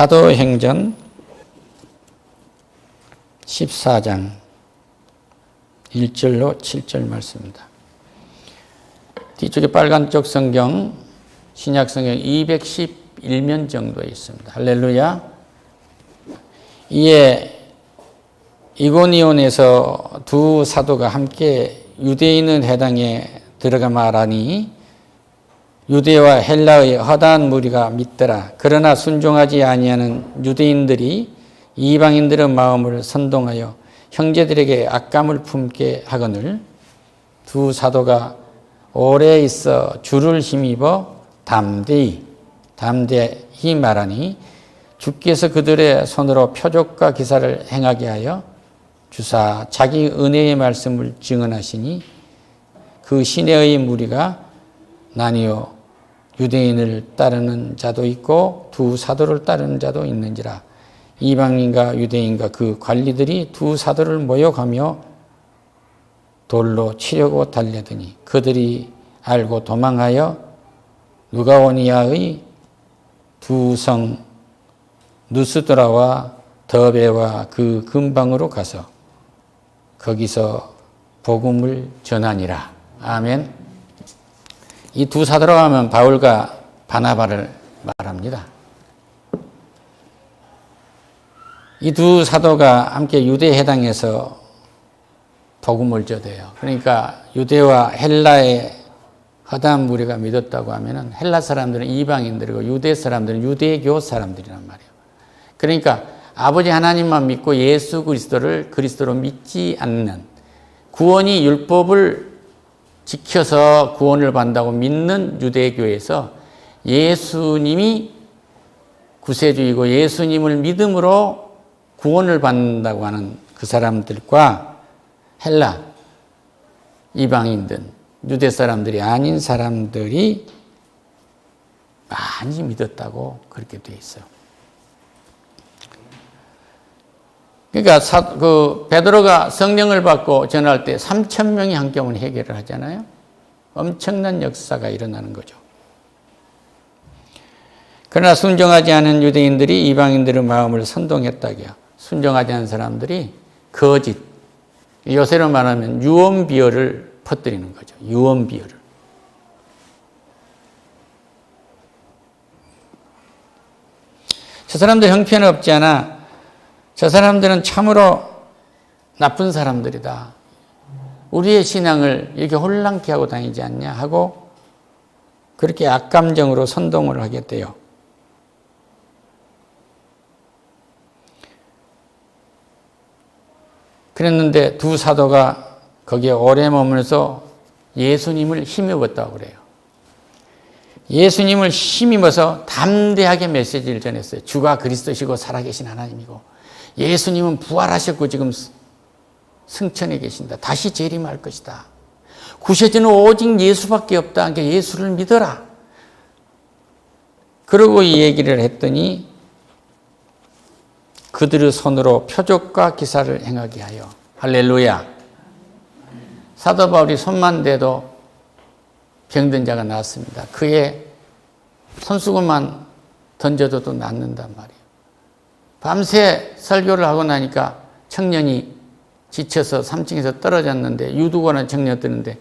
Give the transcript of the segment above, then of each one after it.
사도행전 14장 1절로 7절 말씀입니다. 뒤쪽에 빨간 쪽 성경 신약 성경 211면 정도에 있습니다. 할렐루야. 이에 이고니온에서 두 사도가 함께 유대인은 해당에 들어가 말하니 유대와 헬라의 허다한 무리가 믿더라. 그러나 순종하지 아니하는 유대인들이 이방인들의 마음을 선동하여 형제들에게 악감을 품게 하거늘 두 사도가 오래 있어 줄을 힘입어 담대히 담대히 말하니 주께서 그들의 손으로 표적과 기사를 행하게 하여 주사 자기 은혜의 말씀을 증언하시니 그 시내의 무리가 나뉘어 유대인을 따르는 자도 있고 두 사도를 따르는 자도 있는지라 이방인과 유대인과 그 관리들이 두 사도를 모여가며 돌로 치려고 달려드니 그들이 알고 도망하여 누가오니아의 두 성 누스드라와 더베와 그 근방으로 가서 거기서 복음을 전하니라. 아멘. 이 두 사도로 하면 바울과 바나바를 말합니다. 이 두 사도가 함께 유대 해당에서 복음을 전해요. 그러니까 유대와 헬라의 허다한 무리가 믿었다고 하면은 헬라 사람들은 이방인들이고 유대 사람들은 유대교 사람들이란 말이에요. 그러니까 아버지 하나님만 믿고 예수 그리스도를 그리스도로 믿지 않는 구원이 율법을 지켜서 구원을 받는다고 믿는 유대교에서 예수님이 구세주이고 예수님을 믿음으로 구원을 받는다고 하는 그 사람들과 헬라 이방인들 유대 사람들이 아닌 사람들이 많이 믿었다고 그렇게 돼 있어요. 그러니까 사, 그 베드로가 성령을 받고 전할 때 3천 명이 한꺼번에 해결을 하잖아요. 엄청난 역사가 일어나는 거죠. 그러나 순종하지 않은 유대인들이 이방인들의 마음을 선동했다고요. 순종하지 않은 사람들이 거짓, 요새로 말하면 유언 비어를 퍼뜨리는 거죠. 유언 비어를. 저 사람들 형편없지 않아 저 사람들은 참으로 나쁜 사람들이다. 우리의 신앙을 이렇게 혼란케 하고 다니지 않냐 하고 그렇게 악감정으로 선동을 하게 돼요. 그랬는데 두 사도가 거기에 오래 머물면서 예수님을 힘입었다고 그래요. 예수님을 힘입어서 담대하게 메시지를 전했어요. 주가 그리스도시고 살아계신 하나님이고 예수님은 부활하셨고 지금 승천에 계신다. 다시 재림할 것이다. 구세주는 오직 예수밖에 없다. 그러니까 예수를 믿어라. 그러고 이 얘기를 했더니 그들의 손으로 표적과 기사를 행하게 하여 할렐루야. 사도 바울이 손만 대도 병든 자가 나았습니다. 그의 손수건만 던져도 낫는단 말이에요. 밤새 설교를 하고 나니까 청년이 지쳐서 3층에서 떨어졌는데 유두고는 청년 뜨는데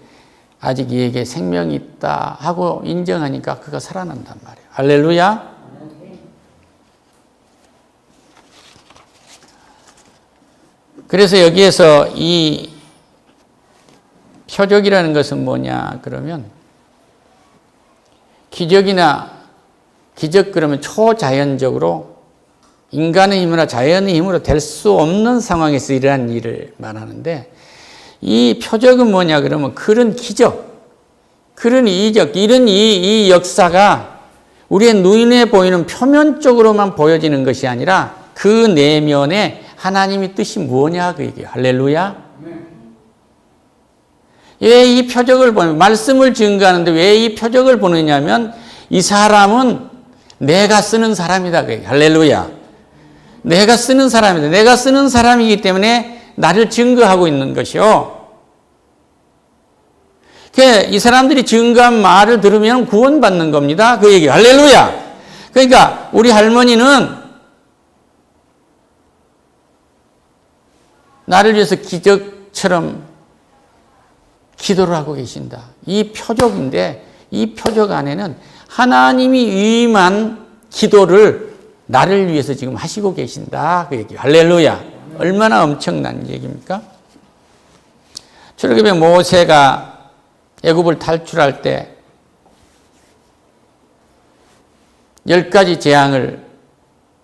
아직 이에게 생명이 있다 하고 인정하니까 그가 살아난단 말이에요. 할렐루야. 그래서 여기에서 이 표적이라는 것은 뭐냐 그러면 기적이나 기적 그러면 초자연적으로 인간의 힘이나 자연의 힘으로 될 수 없는 상황에서 일어난 일을 말하는데 이 표적은 뭐냐 그러면 그런 기적, 그런 이적, 이런 이, 이 역사가 우리의 눈에 보이는 표면적으로만 보여지는 것이 아니라 그 내면에 하나님의 뜻이 뭐냐 그 얘기예요. 할렐루야. 왜 이 표적을 보는 말씀을 증거하는데 왜 이 표적을 보느냐면 이 사람은 내가 쓰는 사람이다 그 얘기예요. 할렐루야. 내가 쓰는 사람인데 내가 쓰는 사람이기 때문에 나를 증거하고 있는 것이요. 이 사람들이 증거한 말을 들으면 구원받는 겁니다. 그 얘기 할렐루야. 그러니까 우리 할머니는 나를 위해서 기적처럼 기도를 하고 계신다. 이 표적인데 이 표적 안에는 하나님이 위임한 기도를 나를 위해서 지금 하시고 계신다. 그 얘기. 할렐루야. 얼마나 엄청난 얘기입니까? 출애굽의 모세가 애굽을 탈출할 때 열 가지 재앙을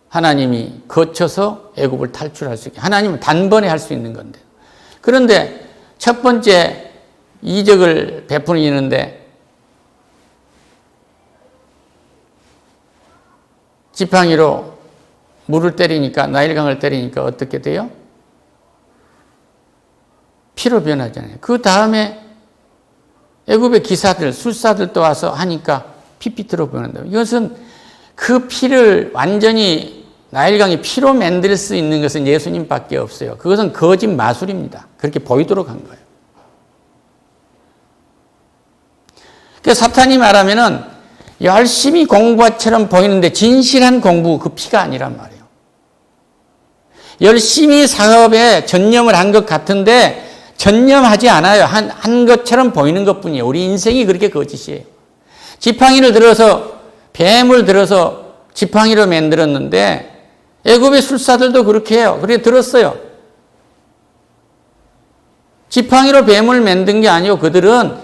하나님이 거쳐서 애굽을 탈출할 수 있게 하나님은 단번에 할 수 있는 건데 그런데 첫 번째 이적을 베푸는데 지팡이로 물을 때리니까 나일강을 때리니까 어떻게 돼요? 피로 변하잖아요. 그 다음에 애굽의 기사들, 술사들도 와서 하니까 피피트로 변한다. 이것은 그 피를 완전히 나일강이 피로 만들 수 있는 것은 예수님밖에 없어요. 그것은 거짓 마술입니다. 그렇게 보이도록 한 거예요. 그 사탄이 말하면은 열심히 공부처럼 보이는데 진실한 공부 그 피가 아니란 말이에요. 열심히 사업에 전념을 한 것 같은데 전념하지 않아요. 한, 한 것처럼 보이는 것 뿐이에요. 우리 인생이 그렇게 거짓이에요. 지팡이를 들어서, 뱀을 들어서 지팡이로 만들었는데, 애굽의 술사들도 그렇게 해요. 그렇게 들었어요. 지팡이로 뱀을 만든 게 아니고 그들은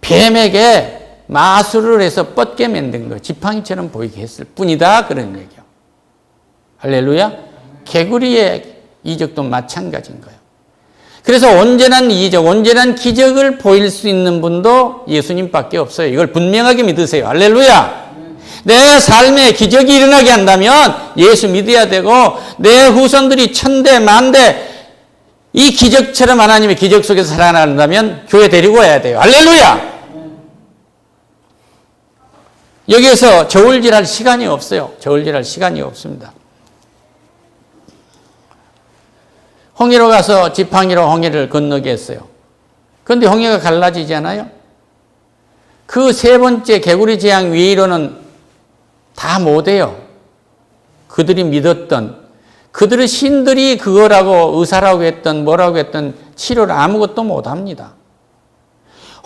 뱀에게 마술을 해서 뻗게 만든 거 지팡이처럼 보이게 했을 뿐이다. 그런 얘기요. 할렐루야. 개구리의 이적도 마찬가지인 거예요. 그래서 온전한 이적, 온전한 기적을 보일 수 있는 분도 예수님밖에 없어요. 이걸 분명하게 믿으세요. 할렐루야. 내 삶에 기적이 일어나게 한다면 예수 믿어야 되고 내 후손들이 천대 만대 이 기적처럼 하나님의 기적 속에서 살아난다면 교회 데리고 와야 돼요. 할렐루야. 여기에서 저울질할 시간이 없어요. 저울질할 시간이 없습니다. 홍해로 가서 지팡이로 홍해를 건너게 했어요. 그런데 홍해가 갈라지잖아요. 그 세 번째 개구리 재앙 위로는 다 못해요. 그들이 믿었던 그들의 신들이 그거라고 의사라고 했던 뭐라고 했던 치료를 아무것도 못합니다.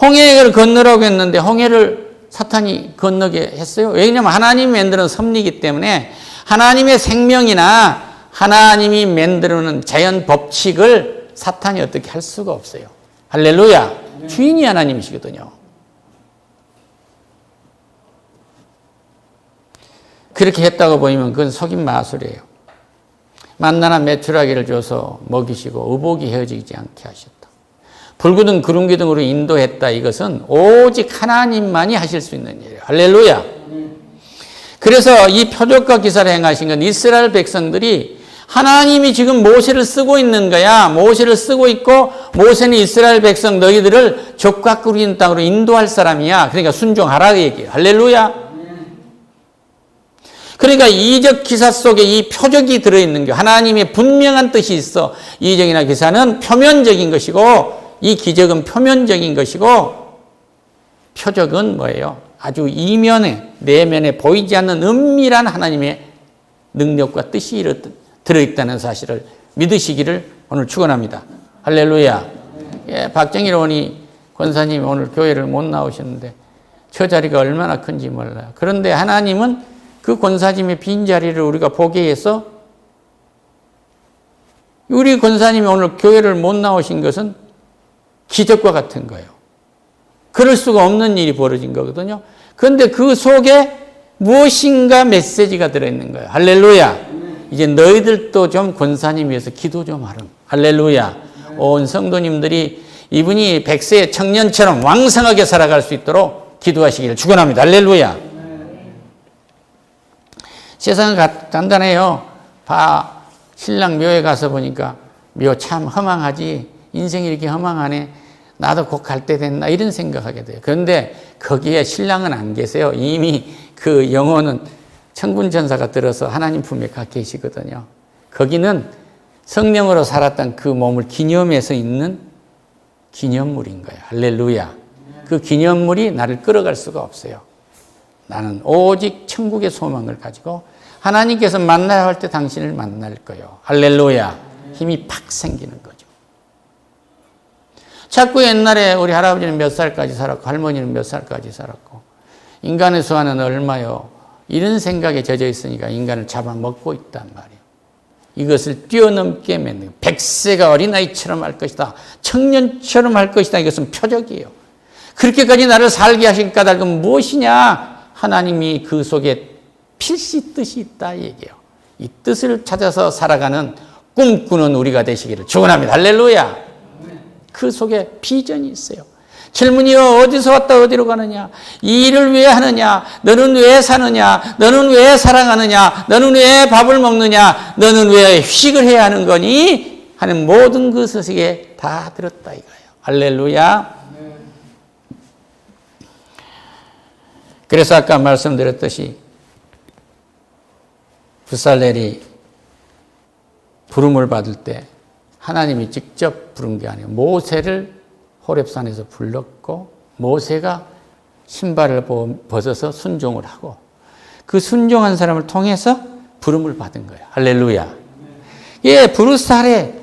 홍해를 건너라고 했는데 홍해를 사탄이 건너게 했어요. 왜냐하면 하나님이 만드는 섭리이기 때문에 하나님의 생명이나 하나님이 만들어놓은 자연 법칙을 사탄이 어떻게 할 수가 없어요. 할렐루야. 주인이 하나님이시거든요. 그렇게 했다고 보이면 그건 속임 마술이에요. 만나나 메추라기를 줘서 먹이시고 의복이 헤어지지 않게 하셨다. 불구등 구름 기둥으로 인도했다. 이것은 오직 하나님만이 하실 수 있는 일이에요. 할렐루야. 그래서 이 표적과 기사를 행하신 건 이스라엘 백성들이 하나님이 지금 모세를 쓰고 있는 거야. 모세를 쓰고 있고 모세는 이스라엘 백성 너희들을 족과 끓인 땅으로 인도할 사람이야. 그러니까 순종하라 그 얘기예요. 할렐루야. 그러니까 이적 기사 속에 이 표적이 들어있는 게 하나님의 분명한 뜻이 있어. 이적이나 기사는 표면적인 것이고 이 기적은 표면적인 것이고 표적은 뭐예요? 아주 이면에 내면에 보이지 않는 은밀한 하나님의 능력과 뜻이 들어있다는 사실을 믿으시기를 오늘 축원합니다. 할렐루야. 예, 박정일 의원이 권사님이 오늘 교회를 못 나오셨는데 저 자리가 얼마나 큰지 몰라요. 그런데 하나님은 그 권사님의 빈 자리를 우리가 보게 해서 우리 권사님이 오늘 교회를 못 나오신 것은 기적과 같은 거예요. 그럴 수가 없는 일이 벌어진 거거든요. 그런데 그 속에 무엇인가 메시지가 들어있는 거예요. 할렐루야. 이제 너희들도 좀 권사님 위해서 기도 좀 하렴. 할렐루야. 온 성도님들이 이분이 백세 청년처럼 왕성하게 살아갈 수 있도록 기도하시기를 축원합니다. 할렐루야. 세상은 간단해요. 봐, 신랑 묘에 가서 보니까 묘 참 허망하지. 인생이 이렇게 허망하네. 나도 곧 갈 때 됐나 이런 생각하게 돼요. 그런데 거기에 신랑은 안 계세요. 이미 그 영혼은 천군 전사가 들어서 하나님 품에 가 계시거든요. 거기는 성령으로 살았던 그 몸을 기념해서 있는 기념물인 거예요. 할렐루야. 그 기념물이 나를 끌어갈 수가 없어요. 나는 오직 천국의 소망을 가지고 하나님께서 만나야 할 때 당신을 만날 거요. 할렐루야. 힘이 팍 생기는 거죠. 자꾸 옛날에 우리 할아버지는 몇 살까지 살았고 할머니는 몇 살까지 살았고 인간의 수화는 얼마요? 이런 생각에 젖어 있으니까 인간을 잡아먹고 있단 말이에요. 이것을 뛰어넘게 맺는 백세가 어린아이처럼 할 것이다. 청년처럼 할 것이다. 이것은 표적이에요. 그렇게까지 나를 살게 하신 까닭은 무엇이냐? 하나님이 그 속에 필시 뜻이 있다 얘기예요. 이 뜻을 찾아서 살아가는 꿈꾸는 우리가 되시기를 축원합니다. 할렐루야. 그 속에 비전이 있어요. 질문이요 어디서 왔다 어디로 가느냐? 이 일을 왜 하느냐? 너는 왜 사느냐? 너는 왜 사랑하느냐? 너는 왜 밥을 먹느냐? 너는 왜 휴식을 해야 하는 거니? 하는 모든 그 소식에 다 들었다 이거예요. 할렐루야. 그래서 아까 말씀드렸듯이 부살렐이 부름을 받을 때 하나님이 직접 부른 게 아니에요. 모세를 호렙산에서 불렀고 모세가 신발을 벗어서 순종을 하고 그 순종한 사람을 통해서 부름을 받은 거예요. 할렐루야. 예, 브루살에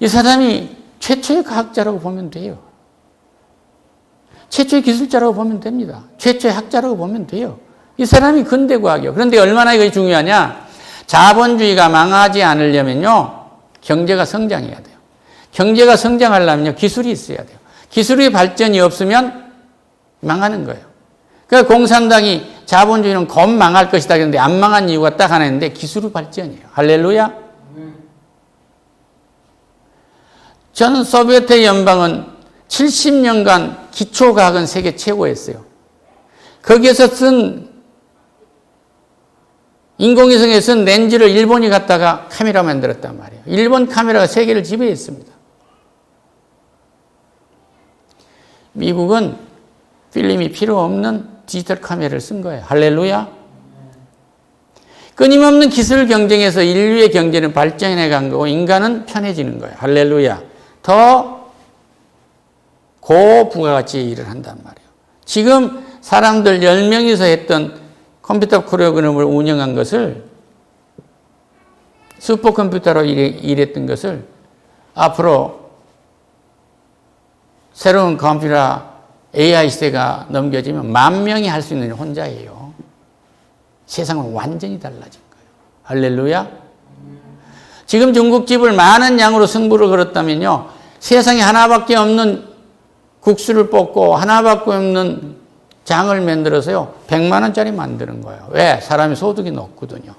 이 사람이 최초의 과학자라고 보면 돼요. 최초의 기술자라고 보면 됩니다. 최초의 학자라고 보면 돼요. 이 사람이 근대 과학이요. 그런데 얼마나 이것이 중요하냐? 자본주의가 망하지 않으려면요, 경제가 성장해야 돼요. 경제가 성장하려면요, 기술이 있어야 돼요. 기술의 발전이 없으면 망하는 거예요. 그러니까 공산당이 자본주의는 곧 망할 것이다 그런데 안 망한 이유가 딱 하나 있는데 기술의 발전이에요. 할렐루야. 저는 소비에트 연방은 70년간 기초과학은 세계 최고였어요. 거기에서 쓴 인공위성에 쓴 렌즈를 일본이 갖다가 카메라 만들었단 말이에요. 일본 카메라가 세계를 지배했습니다. 미국은 필름이 필요 없는 디지털 카메라를 쓴 거예요. 할렐루야. 끊임없는 기술 경쟁에서 인류의 경제는 발전해 간 거고 인간은 편해지는 거예요. 할렐루야. 더 고부가가치 일을 한단 말이에요. 지금 사람들 10명이서 했던 컴퓨터 프로그램을 운영한 것을 슈퍼컴퓨터로 일했던 것을 앞으로 새로운 컴퓨터 AI 시대가 넘겨지면 만 명이 할 수 있는 혼자예요. 세상은 완전히 달라진 거예요. 할렐루야. 지금 중국집을 많은 양으로 승부를 걸었다면요. 세상에 하나밖에 없는 국수를 뽑고 하나밖에 없는 장을 만들어서요. 100만 원짜리 만드는 거예요. 왜? 사람이 소득이 높거든요.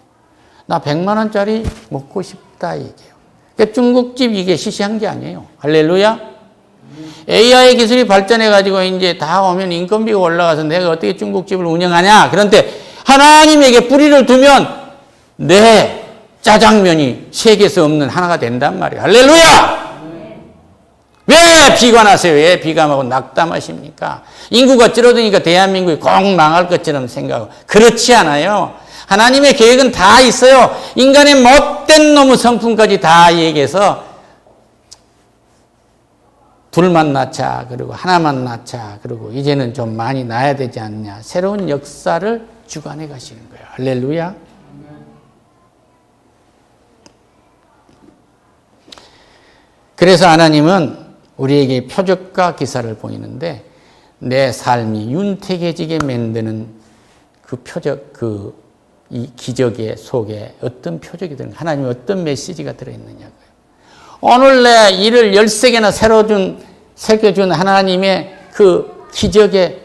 나 100만 원짜리 먹고 싶다 이게요. 그러니까 중국집 이게 시시한 게 아니에요. 할렐루야. AI 기술이 발전해 가지고 이제 다 오면 인건비가 올라가서 내가 어떻게 중국집을 운영하냐. 그런데 하나님에게 뿌리를 두면 내 짜장면이 세계에서 없는 하나가 된단 말이에요. 할렐루야! 왜 비관하세요? 왜 비관하고 낙담하십니까? 인구가 줄어드니까 대한민국이 꼭 망할 것처럼 생각하고. 그렇지 않아요. 하나님의 계획은 다 있어요. 인간의 못된 놈의 성품까지 다 얘기해서 둘만 낳자, 그리고 하나만 낳자, 그리고 이제는 좀 많이 낳아야 되지 않냐. 새로운 역사를 주관해 가시는 거예요. 할렐루야. 그래서 하나님은 우리에게 표적과 기사를 보이는데 내 삶이 윤택해지게 만드는 그 표적, 그 이 기적의 속에 어떤 표적이든 하나님이 어떤 메시지가 들어있느냐고요. 오늘 내 일을 13개나 새로 준, 새겨준 하나님의 그 기적의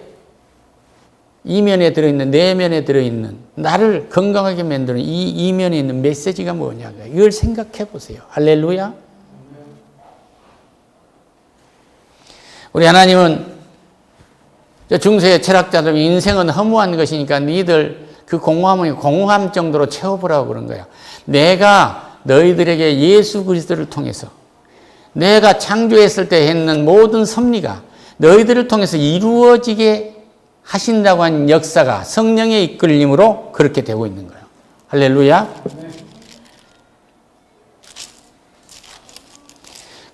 이면에 들어있는, 내면에 들어있는, 나를 건강하게 만드는 이 이면에 있는 메시지가 뭐냐고요. 이걸 생각해 보세요. 할렐루야. 우리 하나님은 중세의 철학자들 인생은 허무한 것이니까 니들 그 공허함을 공허함 정도로 채워보라고 그런 거예요. 내가 너희들에게 예수 그리스도를 통해서 내가 창조했을 때 했는 모든 섭리가 너희들을 통해서 이루어지게 하신다고 한 역사가 성령의 이끌림으로 그렇게 되고 있는 거예요. 할렐루야.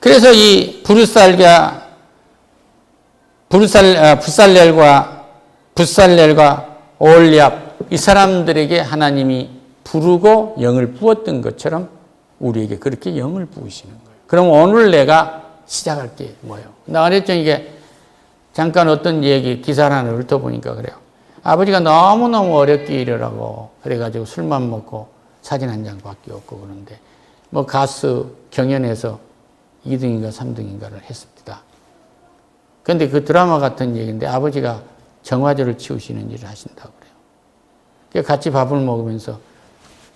그래서 이 부르살과 부살, 부살렐과 부살렐과 올리압 이 사람들에게 하나님이 부르고 영을 부었던 것처럼 우리에게 그렇게 영을 부으시는 거예요. 그럼 오늘 내가 시작할 게 뭐예요? 나 그랬죠. 이게 잠깐 어떤 얘기 기사를 하나 훑어보니까 그래요. 아버지가 너무너무 어렵게 일을 하고 그래가지고 술만 먹고 사진 한 장밖에 없고 그런데 뭐 가수 경연에서 2등인가 3등인가를 했습니다. 근데 그 드라마 같은 얘기인데 아버지가 정화조를 치우시는 일을 하신다고 그래요. 그러니까 같이 밥을 먹으면서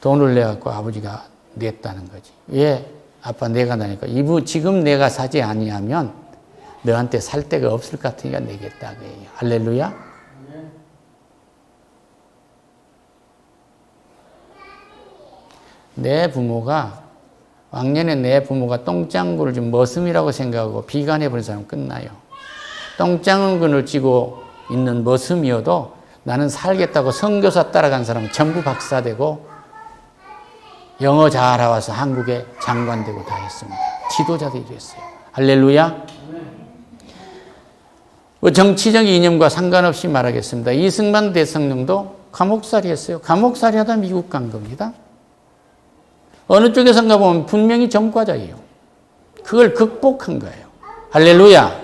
돈을 내갖고 아버지가 냈다는 거지. 왜 아빠 내가 나니까 이부 지금 내가 사지 아니하면 너한테 살 데가 없을 것 같으니까 내겠다 그예요. 할렐루야. 내 부모가 왕년에 내 부모가 똥장구를 좀 머슴이라고 생각하고 비관해 버린 사람 끝나요. 똥장군을 쥐고 있는 머슴이어도 나는 살겠다고 선교사 따라간 사람은 전부 박사되고 영어 잘 알아와서 한국에 장관되고 다 했습니다. 지도자들이 됐어요. 할렐루야. 뭐 정치적 이념과 상관없이 말하겠습니다. 이승만 대통령도 감옥살이 했어요. 감옥살이 하다 미국 간 겁니다. 어느 쪽에선가 보면 분명히 전과자예요. 그걸 극복한 거예요. 할렐루야.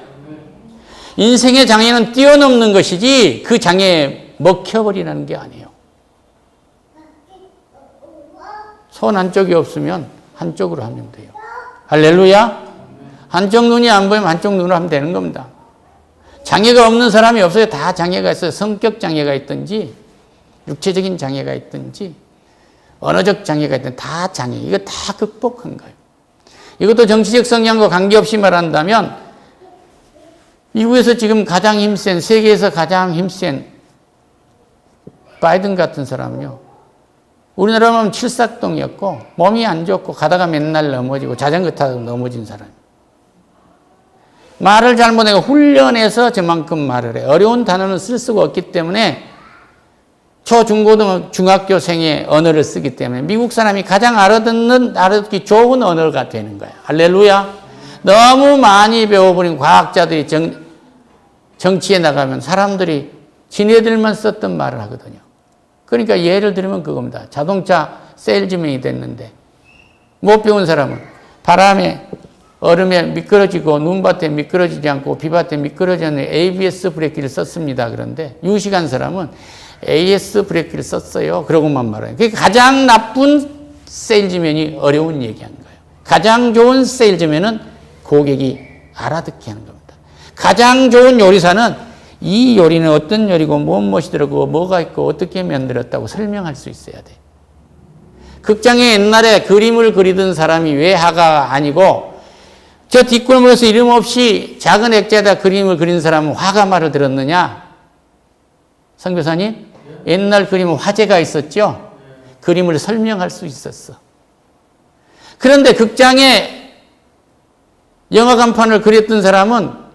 인생의 장애는 뛰어넘는 것이지 그 장애에 먹혀버리는 게 아니에요. 손 한쪽이 없으면 한쪽으로 하면 돼요. 할렐루야. 한쪽 눈이 안 보이면 한쪽 눈으로 하면 되는 겁니다. 장애가 없는 사람이 없어요. 다 장애가 있어요. 성격 장애가 있든지, 육체적인 장애가 있든지, 언어적 장애가 있든 다 장애. 이거 다 극복한 거예요. 이것도 정치적 성향과 관계없이 말한다면, 미국에서 지금 가장 힘센, 세계에서 가장 힘센 바이든 같은 사람은요, 우리나라면 칠삭동이었고, 몸이 안 좋고, 가다가 맨날 넘어지고, 자전거 타고 넘어진 사람. 말을 잘못해서 훈련해서 저만큼 말을 해. 어려운 단어는 쓸 수가 없기 때문에 초, 중 고등, 중학교생의 언어를 쓰기 때문에 미국 사람이 가장 알아듣는, 알아듣기 좋은 언어가 되는 거예요. 할렐루야. 너무 많이 배워버린 과학자들이 정, 정치에 나가면 사람들이 지네들만 썼던 말을 하거든요. 그러니까 예를 들면 그겁니다. 자동차 세일즈맨이 됐는데 못 배운 사람은 바람에 얼음에 미끄러지고 눈밭에 미끄러지지 않고 비밭에 미끄러지 않는 ABS 브레이크를 썼습니다. 그런데 유식한 사람은 AS 브레이크를 썼어요. 그러고만 말해요. 그게 가장 나쁜 세일즈맨이 어려운 얘기한 거예요. 가장 좋은 세일즈맨은 고객이 알아듣게 하는 겁니다. 가장 좋은 요리사는 이 요리는 어떤 요리고 무엇 무엇이 들어고 뭐가 있고 어떻게 만들었다고 설명할 수 있어야 돼. 극장에 옛날에 그림을 그리던 사람이 왜 화가 아니고 저 뒷골목에서 이름 없이 작은 액자에다 그림을 그린 사람은 화가 말을 들었느냐? 성교사님? 옛날 그림은 화제가 있었죠? 그림을 설명할 수 있었어. 그런데 극장에 영화 간판을 그렸던 사람은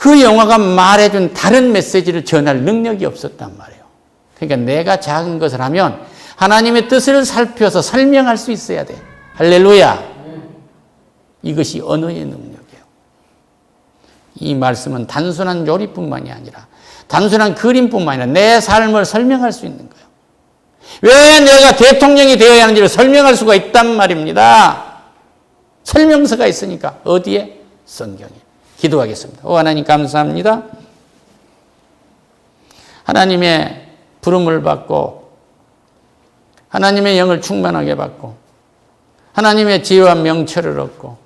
그 영화가 말해준 다른 메시지를 전할 능력이 없었단 말이에요. 그러니까 내가 작은 것을 하면 하나님의 뜻을 살펴서 설명할 수 있어야 돼. 할렐루야. 이것이 언어의 능력이에요. 이 말씀은 단순한 요리뿐만이 아니라 단순한 그림뿐만 아니라 내 삶을 설명할 수 있는 거예요. 왜 내가 대통령이 되어야 하는지를 설명할 수가 있단 말입니다. 설명서가 있으니까 어디에? 성경에. 기도하겠습니다. 오 하나님 감사합니다. 하나님의 부름을 받고 하나님의 영을 충만하게 받고 하나님의 지혜와 명철을 얻고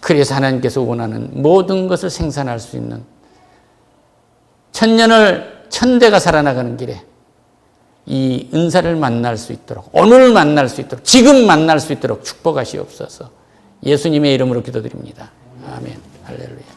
그래서 하나님께서 원하는 모든 것을 생산할 수 있는 천년을 천대가 살아나가는 길에 이 은사를 만날 수 있도록 오늘 만날 수 있도록 지금 만날 수 있도록 축복하시옵소서 예수님의 이름으로 기도드립니다. 아멘. 할렐루야.